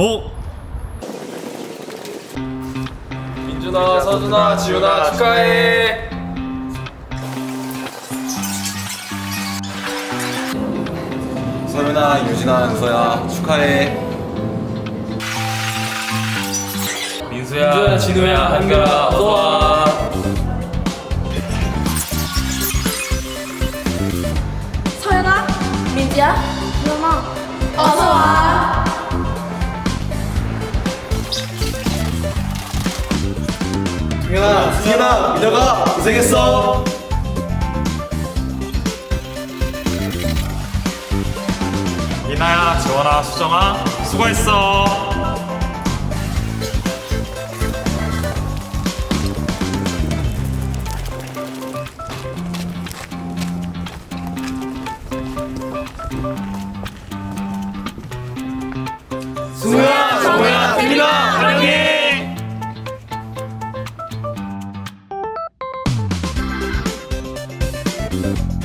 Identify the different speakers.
Speaker 1: 고!
Speaker 2: 민준아, 서준아, 지훈아 축하해.
Speaker 3: 서윤아, 유진아, 은서야 축하해.
Speaker 1: 민수야,
Speaker 2: 민준아, 진우야, 한결아, 어서 와.
Speaker 4: 서연아, 민지야, 누나, 어서
Speaker 3: 승현아, 승현아, 민혁아 고생했어.
Speaker 1: 이나야, 지원아, 수정아, 수고했어.
Speaker 3: 승우
Speaker 1: Thank